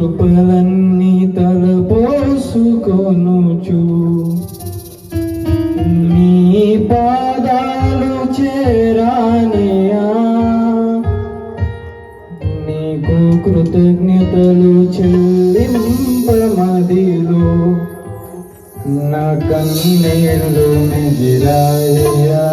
కృపలన్నీ తలపోసుకొనుచు. నీ పాదాలు చేరానయా నీకు కృతజ్ఞతలు చెల్లింపమదిలో. నా కన్నీళ్ళు మిగిలాయా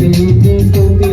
रे